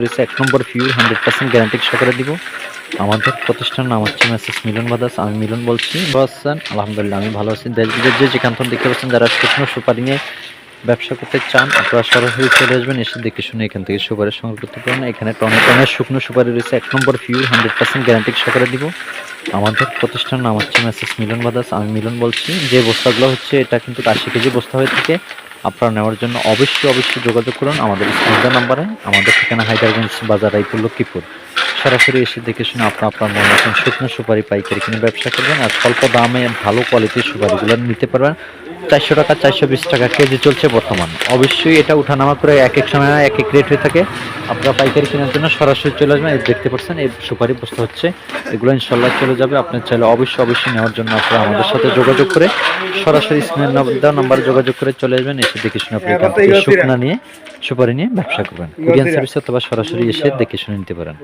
রয়েছে এক number few hundred percent guarantee সহকারে দিব। আমাদের প্রতিষ্ঠান নাম হচ্ছে মেসেজ মিলন বাদাস আমি মিলন বলছি। ভালো আছেন আলহামদুলিল্লাহ, আমি ভালো আছি। দেশ বিদেশ যে যেখান থেকে দেখতে পাচ্ছেন, যারা শুকনো সুপারি নিয়ে ব্যবসা করতে চান, আপনারা সরাসরি চলে আসবেন, এসে দেখে শুনে এখান থেকে সুপারি সংগ্রহ করতে পারেন। এখানে টনে টনের শুকনো সুপারি রয়েছে। এক number few hundred percent guarantee সহকারে দিব। আমাদের প্রতিষ্ঠান নাম হচ্ছে মেসেজ মিলন বাদাস আমি মিলন বলছি। যে বস্তাগুলো হচ্ছে, এটা কিন্তু আশি কেজি বস্তা হয়ে থাকে। আপনারা নেওয়ার জন্য অবশ্যই অবশ্যই যোগাযোগ করুন আমাদের স্ক্রিনটা নাম্বারে। আমাদের ঠিকানা হায়দারগঞ্জ বাজার, রায়পুর, লক্ষ্মীপুর। সরাসরি এসে দেখে শুনে আপনার আপনার মনে রাখেন শুকনো সুপারি পাইকারি কিনে ব্যবসা করবেন আর স্বল্প দামে ভালো কোয়ালিটির সুপারিগুলো নিতে পারবেন। চারশো টাকা, চারশো বিশ টাকা কেজি চলছে বর্তমান। অবশ্যই এটা উঠানামা করে এক এক সময় এক এক রেট হয়ে থাকে। আপনারা পাইকারি কেনার জন্য সরাসরি চলে আসবেন। এই দেখতে পাচ্ছেন, এই সুপারি বস্তা হচ্ছে। এগুলো ইনশাল্লাহ চলে যাবে। আপনার চাইলে অবশ্যই অবশ্যই নেওয়ার জন্য আপনারা আমাদের সাথে যোগাযোগ করে সরাসরি স্ক্রিনের দেওয়া নাম্বারে যোগাযোগ করে চলে আসবেন। এসে দেখে শুনে আপনি শুকনা নিয়ে, সুপারি নিয়ে ব্যবসা করবেন। কুরিয়ান সার্ভিস অথবা সরাসরি এসে দেখে শুনে নিতে পারেন।